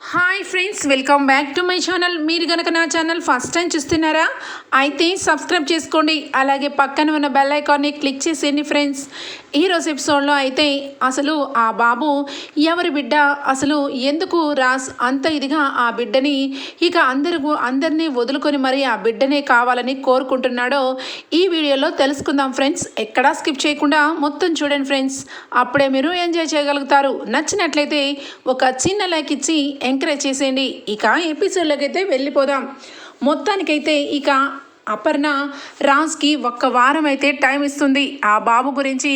Hi friends welcome back to my channel మీరు కనుక నా ఛానల్ ఫస్ట్ టైం చూస్తున్నారా అయితే సబ్స్క్రైబ్ చేసుకోండి. అలాగే పక్కన ఉన్న బెల్ ఐకాన్ని క్లిక్ చేసేయండి ఫ్రెండ్స్ ఈరోజు ఎపిసోడ్లో అయితే అసలు ఆ బాబు ఎవరి బిడ్డ అసలు ఎందుకు రాస్ అంత ఇదిగా ఆ బిడ్డని ఇక అందరూ అందరినీ వదులుకొని మరి ఆ బిడ్డనే కావాలని కోరుకుంటున్నాడో ఈ వీడియోలో తెలుసుకుందాం ఫ్రెండ్స్ ఎక్కడా స్కిప్ చేయకుండా మొత్తం చూడండి ఫ్రెండ్స్ అప్పుడే మీరు ఎంజాయ్ చేయగలుగుతారు. నచ్చినట్లయితే ఒక చిన్న లైక్ ఇచ్చి ఎంకరేజ్ చేసేయండి. ఇక ఎపిసోడ్లోకి అయితే వెళ్ళిపోదాం. మొత్తానికైతే ఇక అపర్ణ రాజ్కి ఒక్క వారం అయితే టైం ఇస్తుంది. ఆ బాబు గురించి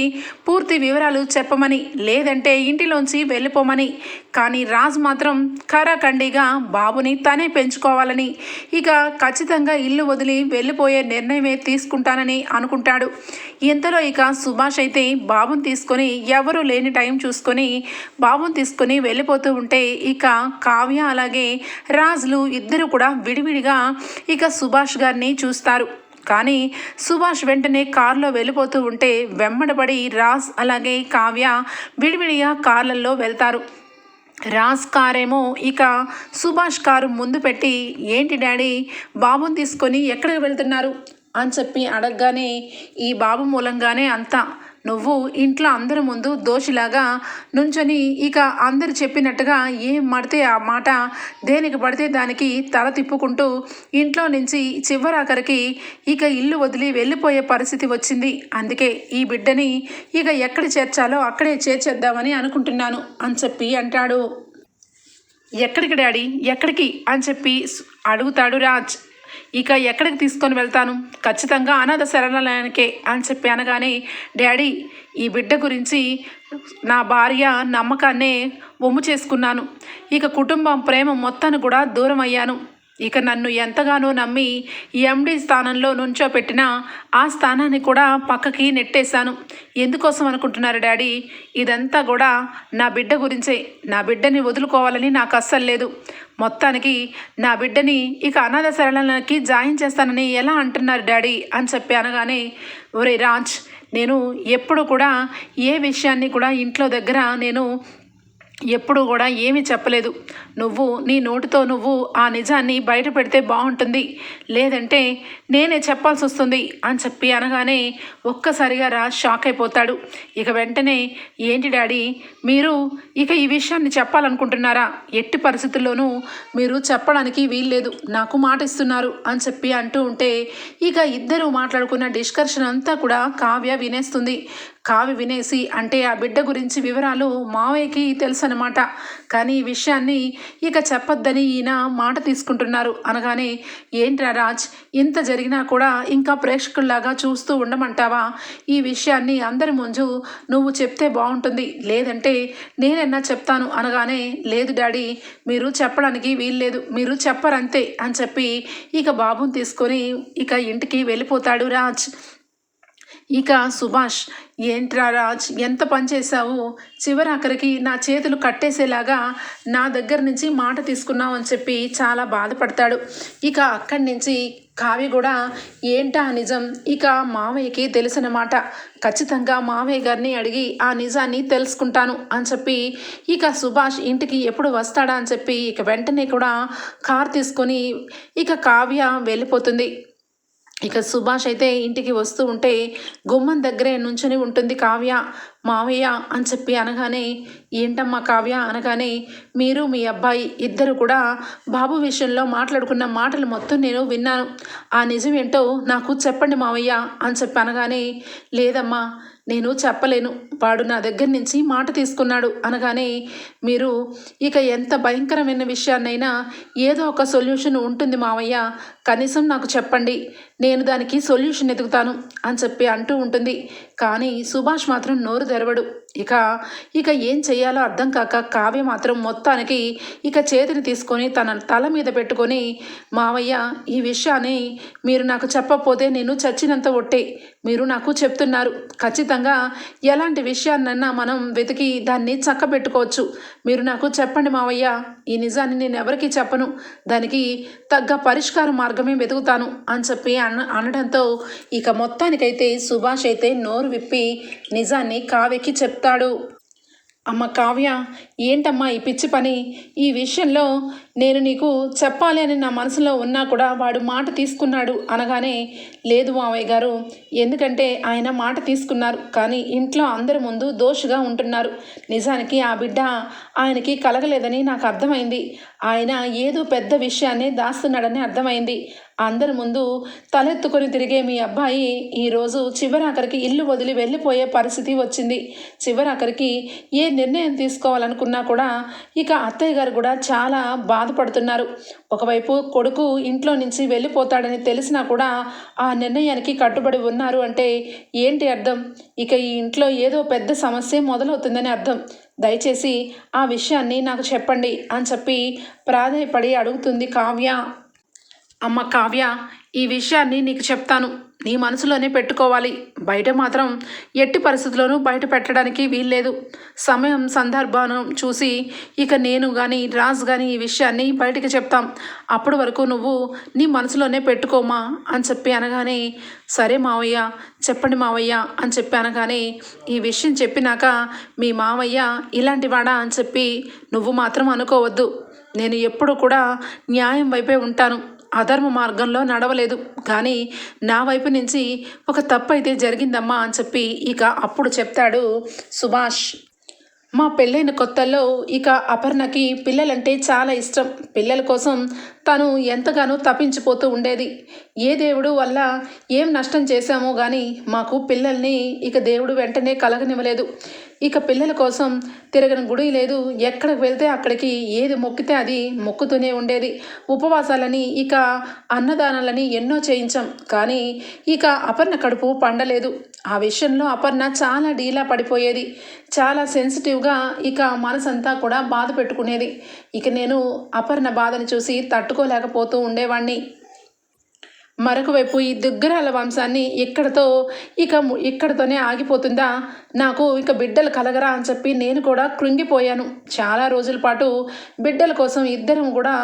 పూర్తి వివరాలు చెప్పమని లేదంటే ఇంటిలోంచి వెళ్ళిపోమని. కానీ రాజ్ మాత్రం కరాఖండిగా బాబుని తనే పెంచుకోవాలని ఇక ఖచ్చితంగా ఇల్లు వదిలి వెళ్ళిపోయే నిర్ణయమే తీసుకుంటానని అనుకుంటాడు. ఇంతలో ఇక సుభాష్ అయితే బాబుని తీసుకొని ఎవరు లేని టైం చూసుకొని బాబుని తీసుకొని వెళ్ళిపోతూ ఉంటే ఇక కావ్య అలాగే రాజులు ఇద్దరు కూడా విడివిడిగా ఇక సుభాష్ గారిని చూస్తారు కానీ సుభాష్ వెంటనే కారులో వెళ్ళిపోతూ ఉంటే వెంబడబడి రాజ్ అలాగే కావ్య విడివిడిగా కార్లలో వెళ్తారు. రాజ్ కారేమో ఇక సుభాష్ కారు ముందు పెట్టి ఏంటి డాడీ బాబుని తీసుకొని ఎక్కడికి వెళ్తున్నారు? అని చెప్పి అడగగానే ఈ బాబు మూలంగానే అంతా నువ్వు ఇంట్లో అందరి ముందు దోషిలాగా నుంచొని ఇక అందరు చెప్పినట్టుగా ఏం మడితే ఆ మాట దేనికి పడితే దానికి తల తిప్పుకుంటూ ఇంట్లో నుంచి చివరాఖరికి ఇక ఇల్లు వదిలి వెళ్ళిపోయే పరిస్థితి వచ్చింది. అందుకే ఈ బిడ్డని ఇక ఎక్కడ చేర్చాలో అక్కడే చేర్చేద్దామని అనుకుంటున్నాను అని చెప్పి అంటాడు. ఎక్కడికి డాడీ? ఎక్కడికి? అని చెప్పి అడుగుతాడు రాజ్. ఇక ఎక్కడికి తీసుకొని వెళ్తాను? ఖచ్చితంగా అనాథ శరణాలయానికే అని చెప్పి అనగానే డాడీ ఈ బిడ్డ గురించి నా భార్య నమ్మకాన్నే ఒమ్ము చేసుకున్నాను. ఇక కుటుంబం ప్రేమ మొత్తాన్ని కూడా దూరం అయ్యాను. ఇక నన్ను ఎంతగానో నమ్మి ఎండీ స్థానంలో నుంచో పెట్టిన ఆ స్థానాన్ని కూడా పక్కకి నెట్టేశాను. ఎందుకోసం అనుకుంటున్నారు డాడీ? ఇదంతా కూడా నా బిడ్డ గురించే. నా బిడ్డని వదులుకోవాలని నాకు అస్సలు లేదు. మొత్తానికి నా బిడ్డని ఇక అనాథ శరణాలయానికి జాయిన్ చేస్తానని ఎలా అంటున్నారు డాడీ అని చెప్పి అనగానే ఒరే రాజ్ నేను ఎప్పుడు కూడా ఏ విషయాన్ని కూడా ఇంట్లో దగ్గర నేను ఎప్పుడు కూడా ఏమీ చెప్పలేదు. నువ్వు నీ నోటితో నువ్వు ఆ నిజాన్ని బయట పెడితే బాగుంటుంది. లేదంటే నేనే చెప్పాల్సి వస్తుంది అని చెప్పి అనగానే ఒక్కసారిగా రా షాక్ అయిపోతాడు ఇక వెంటనే ఏంటి డాడీ మీరు ఇక ఈ విషయాన్ని చెప్పాలనుకుంటున్నారా? ఎట్టి పరిస్థితుల్లోనూ మీరు చెప్పడానికి వీల్లేదు. నాకు మాట ఇస్తున్నారు అని చెప్పి అంటూ ఉంటే ఇక ఇద్దరు మాట్లాడుకున్న డిస్కషన్ అంతా కూడా కావ్య వినేస్తుంది. కావి వినేసి అంటే ఆ బిడ్డ గురించి వివరాలు మావయ్యకి తెలుసనమాట కానీ ఈ విషయాన్ని ఇక చెప్పొద్దని ఈయన మాట తీసుకుంటున్నారు. అనగానే ఏంట్రా రాజ్ ఇంత జరిగినా కూడా ఇంకా ప్రేక్షకుల్లాగా చూస్తూ ఉండమంటావా? ఈ విషయాన్ని అందరి ముందు నువ్వు చెప్తే బాగుంటుంది. లేదంటే నేనన్నా చెప్తాను. అనగానే లేదు డాడీ మీరు చెప్పడానికి వీల్లేదు. మీరు చెప్పరంతే అని చెప్పి ఇక బాబుని తీసుకొని ఇక ఇంటికి వెళ్ళిపోతాడు రాజ్. ఇక సుభాష్ ఏంట్రా రాజ్ ఎంత పని చేశావు? చివరి అక్కడికి నా చేతులు కట్టేసేలాగా నా దగ్గర నుంచి మాట తీసుకున్నావు అని చెప్పి చాలా బాధపడతాడు. ఇక అక్కడి నుంచి కావ్య కూడా ఏంటా నిజం? ఇక మావయ్యకి తెలిసినమాట ఖచ్చితంగా మావయ్య గారిని అడిగి ఆ నిజాన్ని తెలుసుకుంటాను అని చెప్పి ఇక సుభాష్ ఇంటికి ఎప్పుడు వస్తాడా? అని చెప్పి ఇక వెంటనే కూడా కార్ తీసుకొని ఇక కావ్య వెళ్ళిపోతుంది. ఇక సుభాష్ అయితే ఇంటికి వస్తూ ఉంటే గుమ్మం దగ్గరే నుంచొని ఉంటుంది కావ్య. మావయ్య అని చెప్పి అనగానే ఏంటమ్మా కావ్య అనగానే మీరు మీ అబ్బాయి ఇద్దరు కూడా బాబు విషయంలో మాట్లాడుకున్న మాటలు మొత్తం నేను విన్నాను. ఆ నిజం ఏంటో నాకు చెప్పండి మావయ్య అని చెప్పి అనగానే లేదమ్మా నేను చెప్పలేను. వాడు నా దగ్గర నుంచి మాట తీసుకున్నాడు అనగానే మీరు ఇక ఎంత భయంకరమైన విషయాన్నైనా ఏదో ఒక సొల్యూషన్ ఉంటుంది మావయ్య. కనీసం నాకు చెప్పండి. నేను దానికి సొల్యూషన్ ఎదుగుతాను అని చెప్పి అంటూ ఉంటుంది. కానీ సుభాష్ మాత్రం నోరు తెరవడు. ఇక ఇక ఏం చేయాలో అర్థం కాక కావ్య మాత్రం మొత్తానికి ఇక చేతిని తీసుకొని తన తల మీద పెట్టుకొని మావయ్య ఈ విషయాన్ని మీరు నాకు చెప్పకపోతే నేను చచ్చినంత ఒట్టే. మీరు నాకు చెప్తున్నారు. ఖచ్చితంగా ఎలాంటి విషయాన్నైనా మనం వెతికి దాన్ని చక్కబెట్టుకోవచ్చు. మీరు నాకు చెప్పండి మావయ్య ఈ నిజాన్ని నేను ఎవరికీ చెప్పను. దానికి తగ్గ పరిష్కార మార్గమే వెతుకుతాను అని చెప్పి అన అనడంతో ఇక మొత్తానికైతే సుభాష్ అయితే నోరు విప్పి నిజాన్ని కావ్యకి చెప్తాడు. అమ్మ కావ్య ఏంటమ్మా ఈ పిచ్చి పని? ఈ విషయంలో నేను నీకు చెప్పాలి అని నా మనసులో ఉన్నా కూడా వాడు మాట తీసుకున్నాడు అనగానే లేదు మావయ్య గారు ఎందుకంటే ఆయన మాట తీసుకున్నారు కానీ ఇంట్లో అందరి ముందు దోషుగా ఉంటున్నారు. నిజానికి ఆ బిడ్డ ఆయనకి కలగలేదని నాకు అర్థమైంది. ఆయన ఏదో పెద్ద విషయాన్ని దాస్తున్నాడని అర్థమైంది. అందరి ముందు తలెత్తుకొని తిరిగే మీ అబ్బాయి ఈరోజు చివరాఖరికి ఇల్లు వదిలి వెళ్ళిపోయే పరిస్థితి వచ్చింది. చివరాఖరికి ఏ నిర్ణయం తీసుకోవాలనుకున్నా కూడా ఇక అత్తయ్య గారు కూడా చాలా బాధపడుతున్నారు. ఒకవైపు కొడుకు ఇంట్లో నుంచి వెళ్ళిపోతాడని తెలిసినా కూడా ఆ నిర్ణయానికి కట్టుబడి ఉన్నారు అంటే ఏంటి అర్థం? ఇక ఈ ఇంట్లో ఏదో పెద్ద సమస్య మొదలవుతుందని అర్థం. దయచేసి ఆ విషయాన్ని నాకు చెప్పండి అని చెప్పి ప్రాధాన్యపడి అడుగుతుంది కావ్య. అమ్మ కావ్య ఈ విషయాన్ని నీకు చెప్తాను. నీ మనసులోనే పెట్టుకోవాలి. బయట మాత్రం ఎట్టి పరిస్థితుల్లోనూ బయట పెట్టడానికి వీల్లేదు. సమయం సందర్భాన్ని చూసి ఇక నేను కానీ రాజ్ కానీ ఈ విషయాన్ని బయటికి చెప్తాం. అప్పటి వరకు నువ్వు నీ మనసులోనే పెట్టుకోమా అని చెప్పి అనగానే సరే మావయ్య చెప్పండి మావయ్య అని చెప్పి అనగానే ఈ విషయం చెప్పినాక మీ మావయ్య ఇలాంటి వాడా అని చెప్పి నువ్వు మాత్రం అనుకోవద్దు. నేను ఎప్పుడు కూడా న్యాయం వైపే ఉంటాను. అధర్మ మార్గంలో నడవలేదు. కానీ నా వైపు నుంచి ఒక తప్పు అయితే జరిగిందమ్మా అని చెప్పి ఇక అప్పుడు చెప్తాడు సుభాష్. మా పెళ్ళైన కొత్తల్లో ఇక అపర్ణకి పిల్లలంటే చాలా ఇష్టం. పిల్లల కోసం తను ఎంతగానో తప్పించిపోతూ ఉండేది. ఏ దేవుడు వల్ల ఏం నష్టం చేశామో కానీ మాకు పిల్లల్ని ఇక దేవుడు వెంటనే కలగనివ్వలేదు. ఇక పిల్లల కోసం తిరగని గుడి లేదు. ఎక్కడికి వెళ్తే అక్కడికి ఏది మొక్కితే అది మొక్కుతూనే ఉండేది. ఉపవాసాలని ఇక అన్నదానాలని ఎన్నో చేయించాం. కానీ ఇక అపర్ణ కడుపు పండలేదు. ఆ విషయంలో అపర్ణ చాలా డీలా పడిపోయేది. చాలా సెన్సిటివ్గా ఇక మనసంతా కూడా బాధ పెట్టుకునేది. ఇక నేను అపర్ణ బాధను చూసి తట్టుకోలేకపోతూ ఉండేవాణ్ణి. మరొక వైపు ఈ దుగ్గరాల వంశాన్ని ఇక్కడతో ఇక ఇక్కడతోనే ఆగిపోతుందా? నాకు ఇక బిడ్డలు కలగరా అని చెప్పి నేను కూడా కృంగిపోయాను. చాలా రోజుల పాటు బిడ్డల కోసం ఇద్దరం కూడా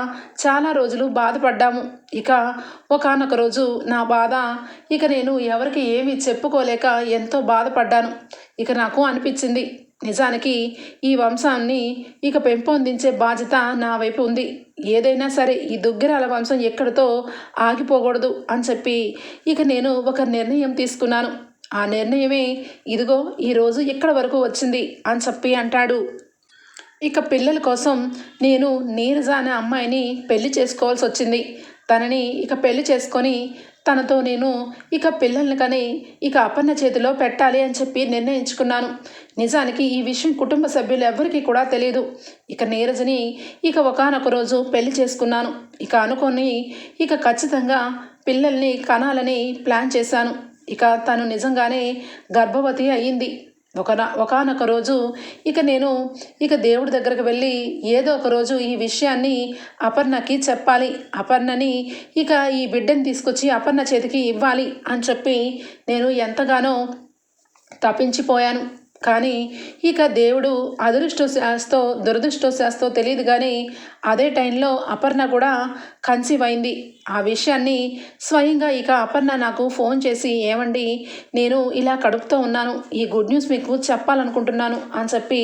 చాలా రోజులు బాధపడ్డాము. ఇక ఒకానొక రోజు నా బాధ ఇక నేను ఎవరికి ఏమీ చెప్పుకోలేక ఎంతో బాధపడ్డాను. ఇక నాకు అనిపించింది నిజానికి ఈ వంశాన్ని ఇక పెంపొందించే బాధ్యత నా వైపు ఉంది. ఏదైనా సరే ఈ దుగ్గిరాల వంశం ఎక్కడితో ఆగిపోకూడదు అని చెప్పి ఇక నేను ఒక నిర్ణయం తీసుకున్నాను. ఆ నిర్ణయమే ఇదిగో ఈరోజు ఇక్కడ వరకు వచ్చింది అని చెప్పి అంటాడు. ఇక పిల్లల కోసం నేను నీరజ అనే అమ్మాయిని పెళ్ళి చేసుకోవాల్సి వచ్చింది. తనని ఇక పెళ్ళి చేసుకొని తనతో నేను ఇక పిల్లల్ని కానీ ఇక అపర్ణ చేతిలో పెట్టాలి అని చెప్పి నిర్ణయించుకున్నాను. నిజానికి ఈ విషయం కుటుంబ సభ్యులు ఎవరికీ కూడా తెలియదు ఇక నీరజని ఇక ఒకానొక రోజు పెళ్ళి చేసుకున్నాను. ఇక అనుకొని ఇక ఖచ్చితంగా పిల్లల్ని కనాలని ప్లాన్ చేశాను. ఇక తను నిజంగానే గర్భవతి అయ్యింది. ఒక ఒకనొక రోజు ఇక నేను ఇక దేవుడి దగ్గరకు వెళ్ళి ఏదో ఒక రోజు ఈ విషయాన్ని అపర్ణకి చెప్పాలి. అపర్ణని ఇక ఈ బిడ్డని తీసుకొచ్చి అపర్ణ చేతికి ఇవ్వాలి అని చెప్పి నేను ఎంతగానో తప్పించిపోయాను. కానీ ఇక దేవుడు అదృష్టశాస్తో దురదృష్టశాస్తో తెలియదు కానీ అదే టైంలో అపర్ణ కూడా కన్సీవ్ అయింది ఆ విషయాన్ని స్వయంగా ఇక అపర్ణ నాకు ఫోన్ చేసి ఏమండి నేను ఇలా కడుపుతో ఉన్నాను. ఈ గుడ్ న్యూస్ మీకు చెప్పాలనుకుంటున్నాను అని చెప్పి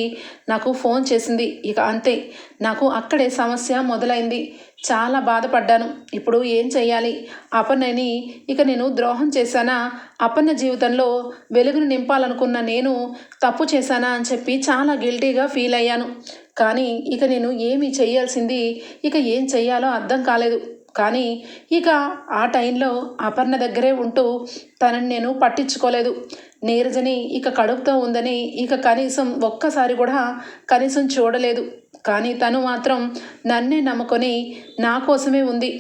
నాకు ఫోన్ చేసింది. ఇక అంతే నాకు అక్కడే సమస్య మొదలైంది. చాలా బాధపడ్డాను. ఇప్పుడు ఏం చేయాలి అపర్ణని ఇక నేను ద్రోహం చేశానా? అపర్ణ జీవితంలో వెలుగును నింపాలనుకున్న నేను తప్పు చేశానా అని చెప్పి చాలా గిల్టీగా ఫీల్ అయ్యాను. కానీ ఇక నేను ఏమి చేయాల్సింది ఇక ఏం చెయ్యాలో అర్థం కాలేదు. కానీ ఇక ఆ టైంలో అపర్ణ దగ్గరే ఉంటూ తనని నేను పట్టించుకోలేదు. నీరజని ఇక కడుపుతో ఉందని ఇక కనీసం ఒక్కసారి కూడా కనీసం చూడలేదు. కానీ తను మాత్రం నన్నే నమ్ముకొని నా కోసమే ఉంది.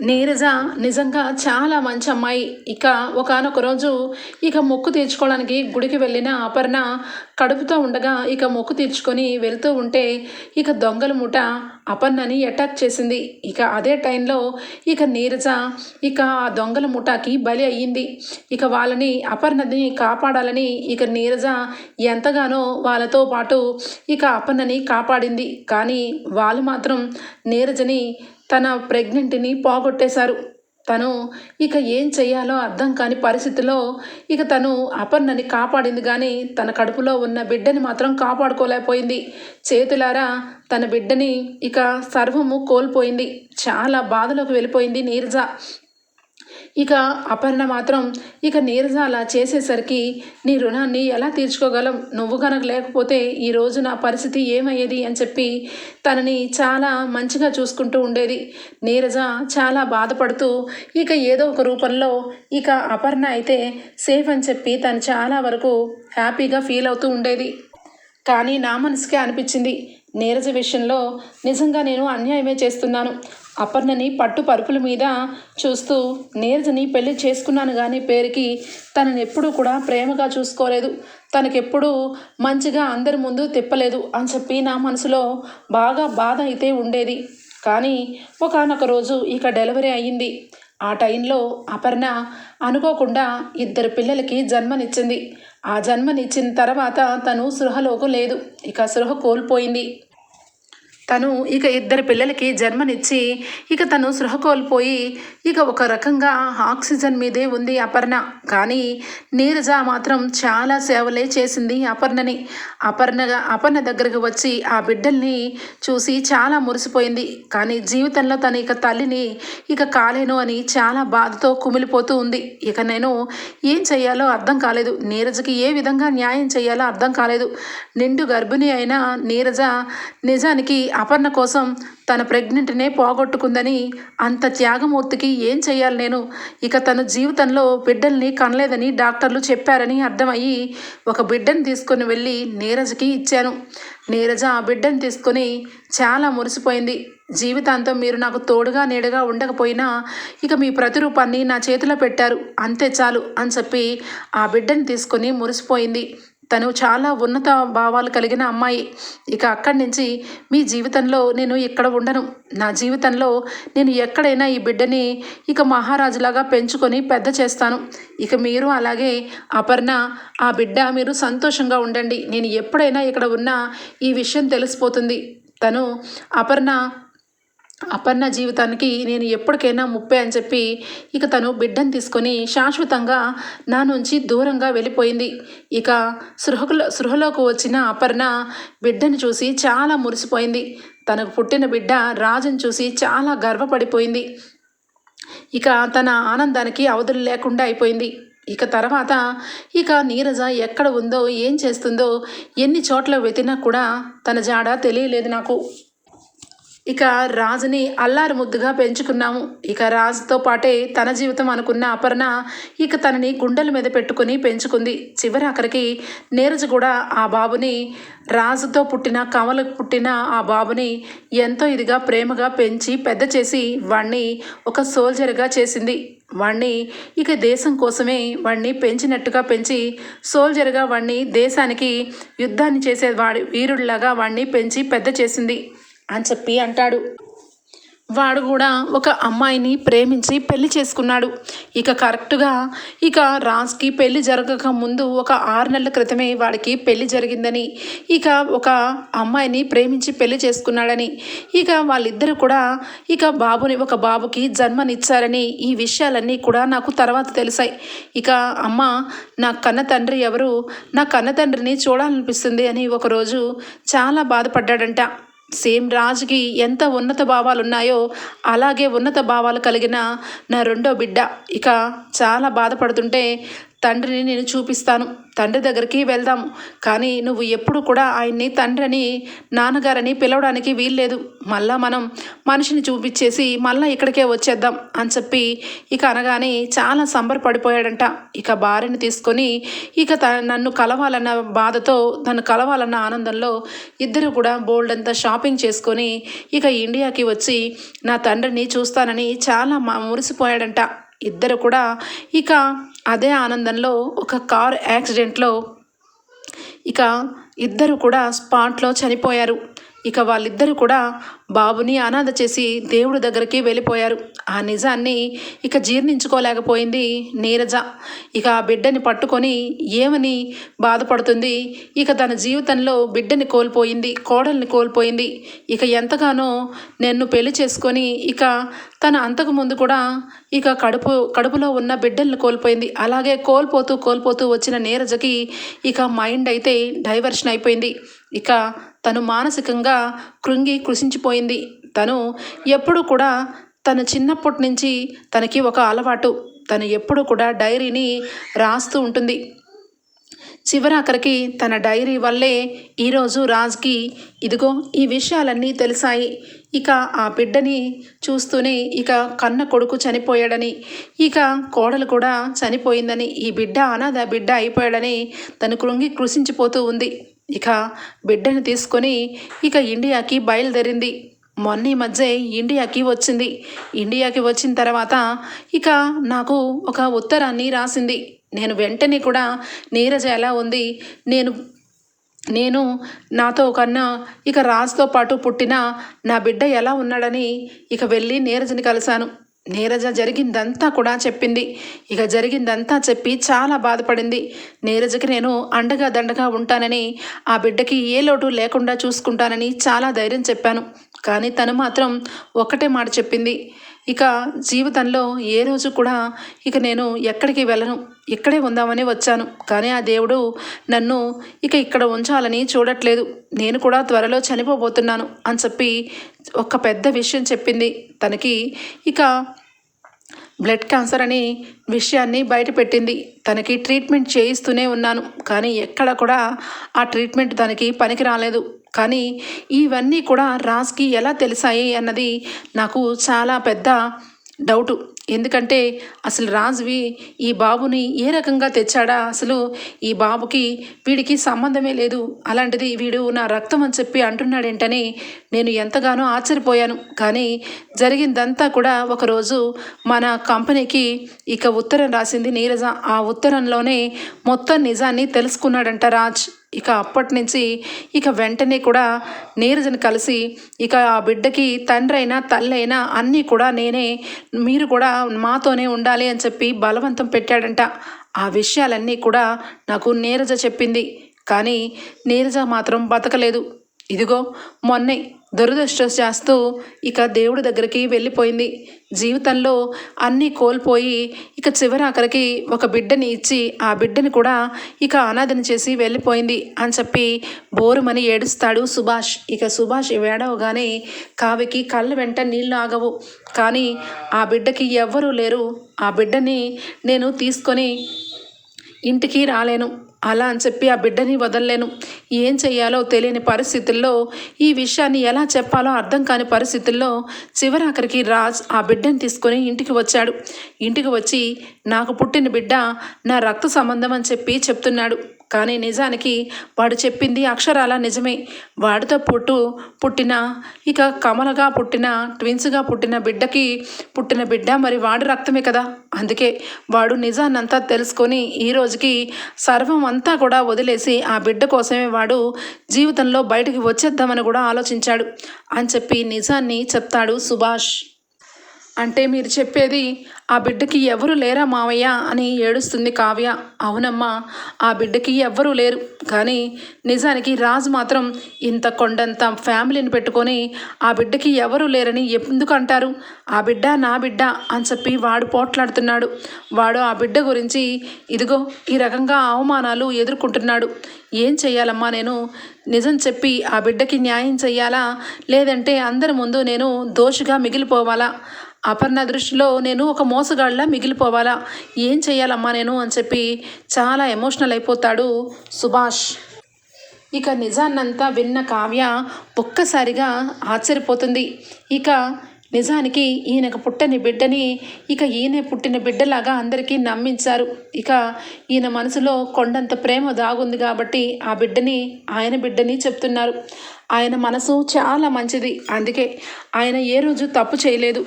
నీరజ నిజంగా చాలా మంచి అమ్మాయి. ఇక ఒకనొక రోజు ఇక మొక్కు తీర్చుకోవడానికి గుడికి వెళ్ళిన అపర్ణ కడుపుతో ఉండగా ఇక మొక్కు తీర్చుకొని వెళ్తూ ఉంటే ఇక దొంగల ముఠ అపర్ణని అటాక్ చేసింది. ఇక అదే టైంలో ఇక నీరజ ఇక ఆ దొంగల ముఠాకి బలి అయ్యింది. ఇక వాళ్ళని అపర్ణని కాపాడాలని ఇక నీరజ ఎంతగానో వాళ్ళతో పాటు ఇక అపర్ణని కాపాడింది. కానీ వాళ్ళు మాత్రం నీరజని తన ప్రెగ్నెంట్ని పోగొట్టేశారు. తను ఇక ఏం చేయాలో అర్థం కాని పరిస్థితిలో ఇక తను అపర్ణని కాపాడింది కానీ తన కడుపులో ఉన్న బిడ్డని మాత్రం కాపాడుకోలేకపోయింది. చేతులారా తన బిడ్డని ఇక సర్వము కోల్పోయింది. చాలా బాధలోకి వెళ్ళిపోయింది నీరజ. ఇక అపర్ణ మాత్రం ఇక నీరజ అలా చేసేసరికి నీ రుణాన్ని ఎలా తీర్చుకోగలం? నువ్వు కనుక లేకపోతే ఈ నా పరిస్థితి ఏమయ్యేది? అని చెప్పి తనని చాలా మంచిగా చూసుకుంటూ ఉండేది. నీరజ చాలా బాధపడుతూ ఇక ఏదో ఒక రూపంలో ఇక అపర్ణ అయితే సేఫ్ అని చెప్పి తను చాలా వరకు హ్యాపీగా ఫీల్ అవుతూ ఉండేది. కానీ నా మనసుకే అనిపించింది నీరజ విషయంలో నిజంగా నేను అన్యాయమే చేస్తున్నాను. అపర్ణని పట్టు పరుపుల మీద చూస్తూ నీరజని పెళ్ళి చేసుకున్నాను కానీ పేరుకి తనని ఎప్పుడూ కూడా ప్రేమగా చూసుకోలేదు. తనకెప్పుడూ మంచిగా అందరి ముందు తిప్పలేదు అని చెప్పి నా మనసులో బాగా బాధ అయితే ఉండేది. కానీ ఒకనొక రోజు ఇక డెలివరీ అయ్యింది. ఆ టైంలో అపర్ణ అనుకోకుండా ఇద్దరు పిల్లలకి జన్మనిచ్చింది. ఆ జన్మనిచ్చిన తర్వాత తను సృహలోకి లేదు. ఇక సృహ కోల్పోయింది. తను ఇక ఇద్దరు పిల్లలకి జన్మనిచ్చి ఇక తను సృహ కోల్పోయి ఇక ఒక రకంగా ఆక్సిజన్ మీదే ఉంది అపర్ణ. కానీ నీరజ మాత్రం చాలా సేవలే చేసింది అపర్ణని. అపర్ణగా అపర్ణ దగ్గరకు వచ్చి ఆ బిడ్డల్ని చూసి చాలా మురిసిపోయింది. కానీ జీవితంలో తను ఇక తల్లిని ఇక కాలేను అని చాలా బాధతో కుమిలిపోతూ ఉంది. ఇక నేను ఏం చెయ్యాలో అర్థం కాలేదు. నీరజకి ఏ విధంగా న్యాయం చేయాలో అర్థం కాలేదు. నిండు గర్భిణి అయిన నీరజ నిజానికి అపర్ణ కోసం తన ప్రెగ్నెంట్నే పోగొట్టుకుందని అంత త్యాగమూర్తికి ఏం చేయాలి నేను? ఇక తన జీవితంలో బిడ్డల్ని కనలేదని డాక్టర్లు చెప్పారని అర్థమయ్యి ఒక బిడ్డను తీసుకొని వెళ్ళి నీరజకి ఇచ్చాను. నీరజ ఆ బిడ్డను తీసుకొని చాలా మురిసిపోయింది. జీవితాంతం మీరు నాకు తోడుగా నీడగా ఉండకపోయినా ఇక మీ ప్రతిరూపాన్ని నా చేతిలో పెట్టారు. అంతే చాలు అని చెప్పి ఆ బిడ్డను తీసుకొని మురిసిపోయింది. తను చాలా ఉన్నత భావాలు కలిగిన అమ్మాయి. ఇక అక్కడి నుంచి మీ జీవితంలో నేను ఇక్కడ ఉండను. నా జీవితంలో నేను ఎక్కడైనా ఈ బిడ్డని ఇక మహారాజులాగా పెంచుకొని పెద్ద చేస్తాను. ఇక మీరు అలాగే అపర్ణ ఆ బిడ్డ మీరు సంతోషంగా ఉండండి. నేను ఎప్పుడైనా ఇక్కడ ఉన్నా ఈ విషయం తెలిసిపోతుంది. తను అపర్ణ అపర్ణ జీవితానికి నేను ఎప్పటికైనా ముప్పే అని చెప్పి ఇక తను బిడ్డను తీసుకొని శాశ్వతంగా నా నుంచి దూరంగా వెళ్ళిపోయింది. ఇక సృహకులో సృహలోకి వచ్చిన అపర్ణ బిడ్డను చూసి చాలా మురిసిపోయింది. తనకు పుట్టిన బిడ్డ రాజును చూసి చాలా గర్వపడిపోయింది. ఇక తన ఆనందానికి అవధులు లేకుండా అయిపోయింది. ఇక తర్వాత ఇక నీరజ ఎక్కడ ఉందో ఏం చేస్తుందో ఎన్ని చోట్ల వెతినా కూడా తన జాడ తెలియలేదు నాకు. ఇక రాజుని అల్లారు ముద్దుగా పెంచుకున్నాము. ఇక రాజుతో పాటే తన జీవితం అనుకున్న అపర్ణ ఇక తనని గుండెల మీద పెట్టుకుని పెంచుకుంది. చివరి అక్కడికి నీరజ్ కూడా ఆ బాబుని రాజుతో పుట్టిన కమలకు పుట్టిన ఆ బాబుని ఎంతో ఇదిగా ప్రేమగా పెంచి పెద్ద చేసి వాణ్ణి ఒక సోల్జర్గా చేసింది. వాణ్ణి ఇక దేశం కోసమే వాణ్ణి పెంచినట్టుగా పెంచి సోల్జర్గా వాణ్ణి దేశానికి యుద్ధాన్ని చేసే వాడి వీరుడిలాగా వాణ్ణి పెంచి పెద్ద చేసింది. అని చెప్పి అంటాడు. వాడు కూడా ఒక అమ్మాయిని ప్రేమించి పెళ్ళి చేసుకున్నాడు. ఇక కరెక్ట్గా ఇక రాజ్కి పెళ్ళి జరగక ముందు ఒక ఆరు నెలల క్రితమే వాడికి పెళ్ళి జరిగిందని ఇక ఒక అమ్మాయిని ప్రేమించి పెళ్ళి చేసుకున్నాడని ఇక వాళ్ళిద్దరూ కూడా ఇక బాబుని ఒక బాబుకి జన్మనిచ్చారని ఈ విషయాలన్నీ కూడా నాకు తర్వాత తెలిసాయి. ఇక అమ్మ నా కన్న తండ్రి ఎవరు? నా కన్న తండ్రిని చూడాలనిపిస్తుంది అని ఒకరోజు చాలా బాధపడ్డాడంట. సేమ్ రాజుకి ఎంత ఉన్నత భావాలు ఉన్నాయో అలాగే ఉన్నత భావాలు కలిగిన నా రెండో బిడ్డ. ఇక చాలా బాధపడుతుంటే తండ్రిని నేను చూపిస్తాను. తండ్రి దగ్గరికి వెళ్దాం. కానీ నువ్వు ఎప్పుడు కూడా ఆయన్ని తండ్రిని నాన్నగారని పిలవడానికి వీల్లేదు. మళ్ళా మనం మనిషిని చూపించేసి మళ్ళా ఇక్కడికే వచ్చేద్దాం అని చెప్పి ఇక అనగానే చాలా సంబరపడిపోయాడంట. ఇక భార్యని తీసుకొని ఇక త నన్ను కలవాలన్న బాధతో తను కలవాలన్న ఆనందంలో ఇద్దరు కూడా బోల్డ్ అంతా షాపింగ్ చేసుకొని ఇక ఇండియాకి వచ్చి నా తండ్రిని చూస్తానని చాలా మురిసిపోయాడంట. ఇద్దరు కూడా ఇక అదే ఆనందంలో ఒక కార్ యాక్సిడెంట్లో ఇక ఇద్దరు కూడా స్పాట్లో చనిపోయారు. ఇక వాళ్ళిద్దరూ కూడా బాబుని అనాథ చేసి దేవుడి దగ్గరికి వెళ్ళిపోయారు. ఆ నిజాన్ని ఇక జీర్ణించుకోలేకపోయింది నీరజ. ఇక ఆ బిడ్డని పట్టుకొని ఏమని బాధపడుతుంది? ఇక తన జీవితంలో బిడ్డని కోల్పోయింది కోడల్ని కోల్పోయింది. ఇక ఎంతగానో నన్ను పెళ్ళి చేసుకొని ఇక తన అంతకు ముందు కూడా ఇక కడుపు కడుపులో ఉన్న బిడ్డల్ని కోల్పోయింది. అలాగే కోల్పోతూ కోల్పోతూ వచ్చిన నీరజకి ఇక మైండ్ అయితే డైవర్షన్ అయిపోయింది. ఇక తను మానసికంగా కృంగి కృషించిపోయింది తను ఎప్పుడు కూడా తన చిన్నప్పటి నుంచి తనకి ఒక అలవాటు. తను ఎప్పుడు కూడా డైరీని రాస్తూ ఉంటుంది. చివరాఖరికి తన డైరీ వల్లే ఈరోజు రాజ్కి ఇదిగో ఈ విషయాలన్నీ తెలిసాయి. ఇక ఆ బిడ్డని చూస్తూనే ఇక కన్న కొడుకు చనిపోయాడని ఇక కోడలు కూడా చనిపోయిందని ఈ బిడ్డ అనాథ బిడ్డ అయిపోయాడని తను కృంగి కృషించిపోతూ ఉంది. ఇక బిడ్డను తీసుకొని ఇక ఇండియాకి బయలుదేరింది. మొన్న ఈ మధ్య ఇండియాకి వచ్చింది. ఇండియాకి వచ్చిన తర్వాత ఇక నాకు ఒక ఉత్తరాన్ని రాసింది. నేను వెంటనే కూడా నీరజ ఎలా ఉంది? నేను నేను నాతో కన్నా ఇక రాజుతో పాటు పుట్టిన నా బిడ్డ ఎలా ఉన్నాడని ఇక వెళ్ళి నీరజని కలిశాను. నీరజ జరిగిందంతా కూడా చెప్పింది. ఇక జరిగిందంతా చెప్పి చాలా బాధపడింది. నీరజకి నేను అండగా దండగా ఉంటానని ఆ బిడ్డకి ఏ లోటు లేకుండా చూసుకుంటానని చాలా ధైర్యం చెప్పాను. కానీ తను మాత్రం ఒక్కటే మాట చెప్పింది. ఇక జీవితంలో ఏ రోజు కూడా ఇక నేను ఎక్కడికి వెళ్ళను. ఇక్కడే ఉందామని వచ్చాను. కానీ ఆ దేవుడు నన్ను ఇక ఇక్కడ ఉంచాలని చూడట్లేదు. నేను కూడా త్వరలో చనిపోబోతున్నాను అని చెప్పి ఒక పెద్ద విషయం చెప్పింది. తనకి ఇక బ్లడ్ క్యాన్సర్ అని విషయాన్ని బయటపెట్టింది తనకి ట్రీట్మెంట్ చేయిస్తూనే ఉన్నాను. కానీ ఎక్కడ కూడా ఆ ట్రీట్మెంట్ తనకి పనికి రాలేదు. కానీ ఇవన్నీ కూడా రాజ్కి ఎలా తెలిసాయి అన్నది నాకు చాలా పెద్ద డౌటు. ఎందుకంటే అసలు రాజువి ఈ బాబుని ఏ రకంగా తెచ్చాడా? అసలు ఈ బాబుకి వీడికి సంబంధమే లేదు. అలాంటిది వీడు నా రక్తం అని చెప్పి అంటున్నాడేంటని నేను ఎంతగానో ఆశ్చర్యపోయాను. కానీ జరిగిందంతా కూడా ఒకరోజు మన కంపెనీకి ఇక ఉత్తరం రాసింది నీరజ. ఆ ఉత్తరంలోనే మొత్తం నిజాన్ని తెలుసుకున్నాడంట రాజ్. ఇక అప్పటి నుంచి ఇక వెంటనే కూడా నీరజని కలిసి ఇక ఆ బిడ్డకి తండ్రి అయినా తల్లి అయినా అన్నీ కూడా నేనే మీరు కూడా మాతోనే ఉండాలి అని చెప్పి బలవంతం పెట్టాడంట. ఆ విషయాలన్నీ కూడా నాకు నీరజ చెప్పింది. కానీ నీరజ మాత్రం బతకలేదు. ఇదిగో మొన్నే దురదృష్టశాస్తూ ఇక దేవుడి దగ్గరికి వెళ్ళిపోయింది. జీవితంలో అన్నీ కోల్పోయి ఇక చివరాఖరికి ఒక బిడ్డని ఇచ్చి ఆ బిడ్డని కూడా ఇక అనాథని చేసి వెళ్ళిపోయింది అని చెప్పి బోరుమని ఏడుస్తాడు సుభాష్. ఇక సుభాష్ వేడవగానే కావికి కళ్ళ వెంట నీళ్ళు ఆగవు. కానీ ఆ బిడ్డకి ఎవ్వరూ లేరు. ఆ బిడ్డని నేను తీసుకొని ఇంటికి రాలేను. అలా అని చెప్పి ఆ బిడ్డని వదలలేను. ఏం చెయ్యాలో తెలియని పరిస్థితుల్లో ఈ విషయాన్ని ఎలా చెప్పాలో అర్థం కాని పరిస్థితుల్లో చివరాఖరికి రాజ్ ఆ బిడ్డని తీసుకొని ఇంటికి వచ్చాడు. ఇంటికి వచ్చి నాకు పుట్టిన బిడ్డ నా రక్త సంబంధం అని చెప్పి చెప్తున్నాడు. కానీ నిజానికి వాడు చెప్పింది అక్షరాల నిజమే. వాడితో పుట్టు పుట్టిన ఇక కమలగా పుట్టిన ట్విన్స్గా పుట్టిన బిడ్డకి పుట్టిన బిడ్డ మరి వాడి రక్తమే కదా. అందుకే వాడు నిజాన్నంతా తెలుసుకొని ఈ రోజుకి సర్వం అంతా కూడా వదిలేసి ఆ బిడ్డ కోసమే వాడు జీవితంలో బయటికి వచ్చేద్దామని కూడా ఆలోచించాడు. అని చెప్పి నిజాన్ని చెప్తాడు సుభాష్. అంటే మీరు చెప్పేది ఆ బిడ్డకి ఎవరు లేరా మావయ్య? అని ఏడుస్తుంది కావ్య. అవునమ్మా ఆ బిడ్డకి ఎవ్వరూ లేరు. కానీ నిజానికి రాజు మాత్రం ఇంత కొండంత ఫ్యామిలీని పెట్టుకొని ఆ బిడ్డకి ఎవరు లేరని ఎందుకు అంటారు? ఆ బిడ్డ నా బిడ్డ అని చెప్పి వాడు పోట్లాడుతున్నాడు. వాడు ఆ బిడ్డ గురించి ఇదిగో ఈ రకంగా అవమానాలు ఎదుర్కొంటున్నాడు. ఏం చేయాలమ్మా నేను? నిజం చెప్పి ఆ బిడ్డకి న్యాయం చెయ్యాలా? లేదంటే అందరి ముందు నేను దోషిగా మిగిలిపోవాలా? అపర్ణ దృష్టిలో నేను ఒక మోసగాళ్ళ మిగిలిపోవాలా? ఏం చేయాలమ్మా నేను? అని చెప్పి చాలా ఎమోషనల్ అయిపోతాడు సుభాష్. ఇక నిజాన్నంతా విన్న కావ్య ఒక్కసారిగా ఆశ్చర్యపోతుంది. ఇక నిజానికి ఈయనకు పుట్టని బిడ్డని ఇక ఈయన పుట్టిన బిడ్డలాగా అందరికీ నమ్మించారు. ఇక ఈయన మనసులో కొండంత ప్రేమ దాగుంది కాబట్టి ఆ బిడ్డని ఆయన బిడ్డని చెప్తున్నారు. ఆయన మనసు చాలా మంచిది. అందుకే ఆయన ఏ రోజు తప్పు చేయలేదు.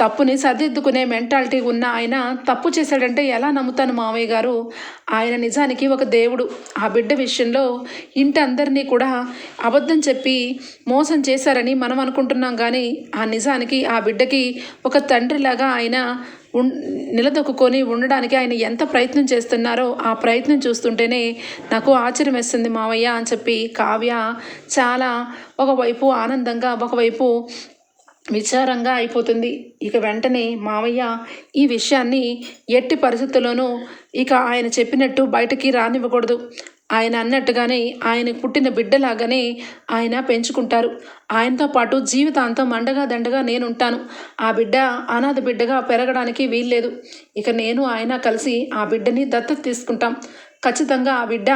తప్పుని సరిదిద్దుకునే మెంటాలిటీ ఉన్న ఆయన తప్పు చేశాడంటే ఎలా నమ్ముతాను మావయ్య గారు? ఆయన నిజానికి ఒక దేవుడు. ఆ బిడ్డ విషయంలో ఇంటి అందరినీ కూడా అబద్ధం చెప్పి మోసం చేశారని మనం అనుకుంటున్నాం కానీ ఆ నిజానికి ఆ బిడ్డకి ఒక తండ్రిలాగా ఆయన ఉన్ నిలదొక్కుని ఉండడానికి ఆయన ఎంత ప్రయత్నం చేస్తున్నారో ఆ ప్రయత్నం చూస్తుంటేనే నాకు ఆశ్చర్యం వేస్తుంది మావయ్య అని చెప్పి కావ్య చాలా ఒకవైపు ఆనందంగా ఒకవైపు విచారంగా అయిపోతుంది. ఇక వెంటనే మావయ్య ఈ విషయాన్ని ఎట్టి పరిస్థితుల్లోనూ ఇక ఆయన చెప్పినట్టు బయటకి రానివ్వకూడదు. ఆయన అన్నట్టుగానే ఆయన పుట్టిన బిడ్డలాగానే ఆయన పెంచుకుంటారు. ఆయనతో పాటు జీవితాంతం అండగా దండగా నేనుంటాను. ఆ బిడ్డ అనాథ బిడ్డగా పెరగడానికి వీల్లేదు. ఇక నేను ఆయన కలిసి ఆ బిడ్డని దత్తత తీసుకుంటాం. ఖచ్చితంగా ఆ బిడ్డ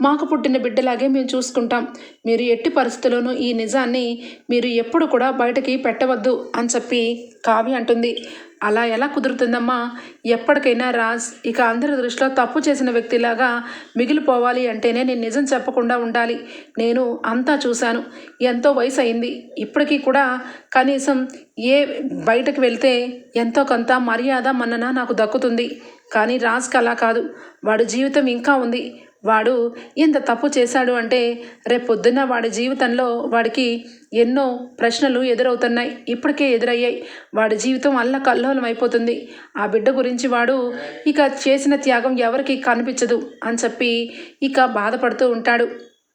మాకు పుట్టిన బిడ్డలాగే మేము చూసుకుంటాం. మీరు ఎట్టి పరిస్థితుల్లోనూ ఈ నిజాన్ని మీరు ఎప్పుడు కూడా బయటకి పెట్టవద్దు అని చెప్పి కావ్య అంటుంది. అలా ఎలా కుదురుతుందమ్మా? ఎప్పటికైనా రాజ్ ఇక అందరి దృష్టిలో తప్పు చేసిన వ్యక్తిలాగా మిగిలిపోవాలి అంటేనే నేను నిజం చెప్పకుండా ఉండాలి. నేను అంతా చూశాను. ఎంతో వయసు అయింది. ఇప్పటికీ కూడా కనీసం ఏ బయటకు వెళ్తే ఎంతో కొంత మర్యాద మన్నన నాకు దక్కుతుంది. కానీ రాజ్కి అలా కాదు. వాడి జీవితం ఇంకా ఉంది. వాడు ఇంత తప్పు చేశాడు అంటే రేపొద్దున్న వాడి జీవితంలో వాడికి ఎన్నో ప్రశ్నలు ఎదురవుతున్నాయి. ఇప్పటికే ఎదురయ్యాయి. వాడి జీవితం అల్ల కల్లోలం అయిపోతుంది. ఆ బిడ్డ గురించి వాడు ఇక చేసిన త్యాగం ఎవరికి కనిపించదు అని చెప్పి ఇక బాధపడుతూ ఉంటాడు.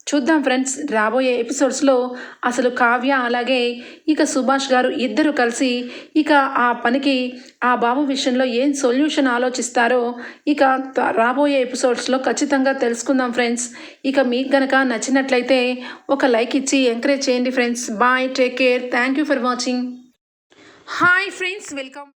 చూద్దాం ఫ్రెండ్స్ రాబోయే ఎపిసోడ్స్లో అసలు కావ్య అలాగే ఇక సుభాష్ గారు ఇద్దరు కలిసి ఇక ఆ పనికి ఆ బాబు విషయంలో ఏం సొల్యూషన్ ఆలోచిస్తారో ఇక రాబోయే ఎపిసోడ్స్లో ఖచ్చితంగా తెలుసుకుందాం ఫ్రెండ్స్. ఇక మీకు గనక నచ్చినట్లయితే ఒక లైక్ ఇచ్చి ఎంకరేజ్ చేయండి friends. Bye take care. Thank you for watching. Hi friends welcome.